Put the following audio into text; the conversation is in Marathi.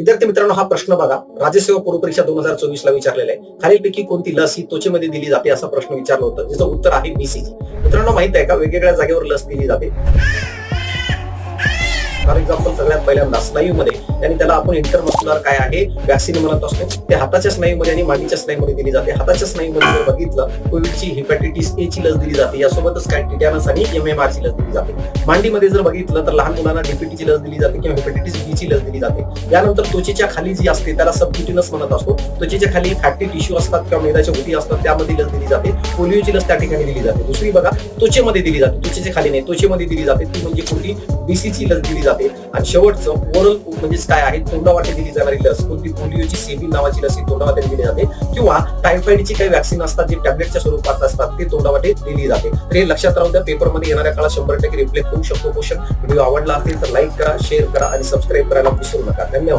विद्यार्थी मित्रांनो हा प्रश्न बघा. राज्यसेवा पूर्व परीक्षा दोन हजार चोवीस ला विचारलेला आहे. खालीलपैकी कोणती लस ही त्वचेमध्ये दिली जाते असा प्रश्न विचारला होता. ज्याचं उत्तर आहे बीसीजी मित्रांनो माहीत आहे का? वेगवेगळ्या जागेवर लस दिली जाते. एक्झाम्पल सगळ्यात पहिल्यांदा स्नायूमध्ये आणि त्याला आपण इंटरमस्कुलर काय आहे? व्हॅक्सिन म्हणत असतो. ते हाताच्या स्नायूमध्ये आणि मांडीच्या स्नायूमध्ये दिली जाते. हाताच्या स्नायूमध्ये जर बघितलं कोविडची हिपॅटायटिस ए ची लस दिली जाते. यासोबतच काय? टिटॅनस आणि एम एम आर ची लस दिली जाते. मांडीमध्ये जर बघितलं तर लहान मुलांना डीपीटीची लस दिली जाते किंवा हिपॅटायटिस बी ची लस दिली जाते. यानंतर त्वचेच्या खाली जी असते त्याला सबक्युटिनस म्हणत असतो. त्वचेच्या खाली फॅक्टी टिश्यू असतात किंवा मेदाच्या गुटी असतात त्यामध्ये लस दिली जाते. पोलिओची लस त्या ठिकाणी दिली जाते. दुसरी बघा त्वचेमध्ये दिली जाते. त्वचेच्या खाली नाही त्वचेमध्ये दिली जाते. ती म्हणजे कोणती? बीसीची लस दिली जाते. आणि शेवटचं ओरल म्हणजेच काय आहे? तोंडावाटे दिली जाणारी लस. कोणती पोलिओची सेबी नावाची लस ही तोंडावाटे दिली जाते किंवा टायफॉइडची काही वॅक्सिन असतात जे टॅब्लेटच्या स्वरूपात असतात ते तोंडावाटे दिली जाते तर हे लक्षात राहून त्या पेपरमध्ये येणाऱ्या काळात शंभर टक्के रिफ्लेक्ट होऊ शकतो क्वेश्चन व्हिडिओ आवडला असेल तर लाईक करा शेअर करा आणि सबस्क्राईब करायला विसरू नका. धन्यवाद.